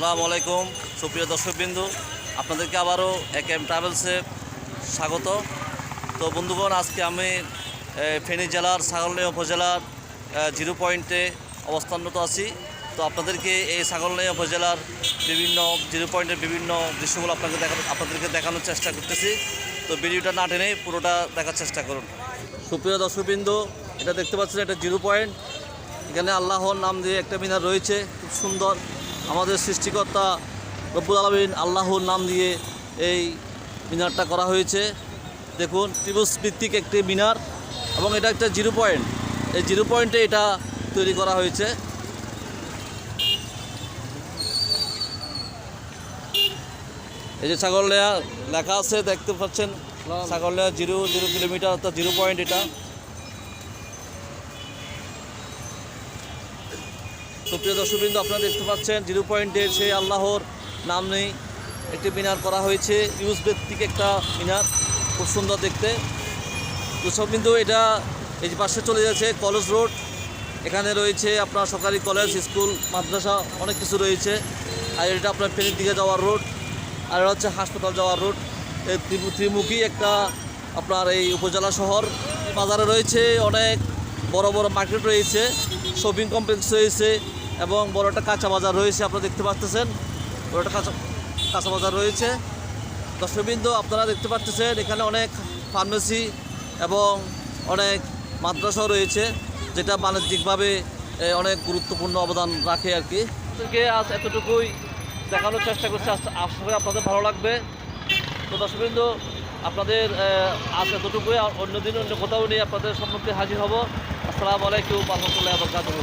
আসসালামু আলাইকুম, সুপ্রিয় দর্শকবিন্দু, আপনাদেরকে আবারও এক এম ট্রাভেলসে স্বাগত। তো বন্ধুগণ, আজকে আমি ফেনী জেলার সাগরনাই উপজেলার জিরো পয়েন্টে অবস্থানরত আছি। তো আপনাদেরকে এই সাগরনাই উপজেলার বিভিন্ন, জিরো পয়েন্টের বিভিন্ন দৃশ্যগুলো আপনাকে দেখানো আপনাদেরকে দেখানোর চেষ্টা করতেছি। তো ভিডিওটা না টেনে পুরোটা দেখার চেষ্টা করুন। সুপ্রিয় দর্শকবিন্দু, এটা দেখতে পাচ্ছেন, এটা জিরো পয়েন্ট। এখানে আল্লাহর নাম দিয়ে একটা মিনার রয়েছে, খুব সুন্দর। আমাদের সৃষ্টিকর্তা রব্বুল আলমিন আল্লাহর নাম দিয়ে এই মিনারটা করা হয়েছে। দেখুন ত্রিভুজ ভিত্তিক একটি মিনার এবং এটা একটা জিরো পয়েন্ট। এই জিরো পয়েন্টে এটা তৈরি করা হয়েছে। এই যে ছাগললেয়া লেখা আছে দেখতে পাচ্ছেন? ছাগললেয়া জিরো জিরো কিলোমিটার অর্থাৎ জিরো পয়েন্ট এটা। সুপ্রিয় দর্শকবৃন্দ, আপনারা দেখতে পাচ্ছেন জিরো পয়েন্টে সেই আল্লাহর নাম নেই। একটি মিনার করা হয়েছে ইউজ ভিত্তিক একটা মিনার, খুব সুন্দর দেখতে। দর্শকবৃন্দ, এটা এই পাশে চলে যাচ্ছে কলেজ রোড। এখানে রয়েছে আপনার সরকারি কলেজ, স্কুল, মাদ্রাসা, অনেক কিছু রয়েছে। আর এটা আপনার ফেনীর দিকে যাওয়ার রোড, আর এটা হচ্ছে হাসপাতাল যাওয়ার রোড। ত্রিমুখী একটা আপনার এই উপজেলা শহর। বাজারে রয়েছে অনেক বড় বড় মার্কেট রয়েছে, শপিং কমপ্লেক্স রয়েছে এবং বড় একটা কাঁচা বাজার রয়েছে, আপনারা দেখতে পাচ্ছেন বড় একটা কাঁচা কাঁচা বাজার রয়েছে। দর্শকবৃন্দ, আপনারা দেখতে পাচ্ছেন এখানে অনেক ফার্মেসি এবং অনেক মাদ্রাসাও রয়েছে, যেটা বাণিজ্যিকভাবে অনেক গুরুত্বপূর্ণ অবদান রাখে আর কি। আজ এতটুকুই দেখানোর চেষ্টা করছি আশা করি আপনাদের ভালো লাগবে। তো দর্শকবৃন্দ, আপনাদের আজ এতটুকুই, আর অন্য দিন অন্য কোথাও নিয়ে আপনাদের সম্মুখে হাজির হব। আসসালামু আলাইকুম রহমতুল্লাহ বরকাতুহ।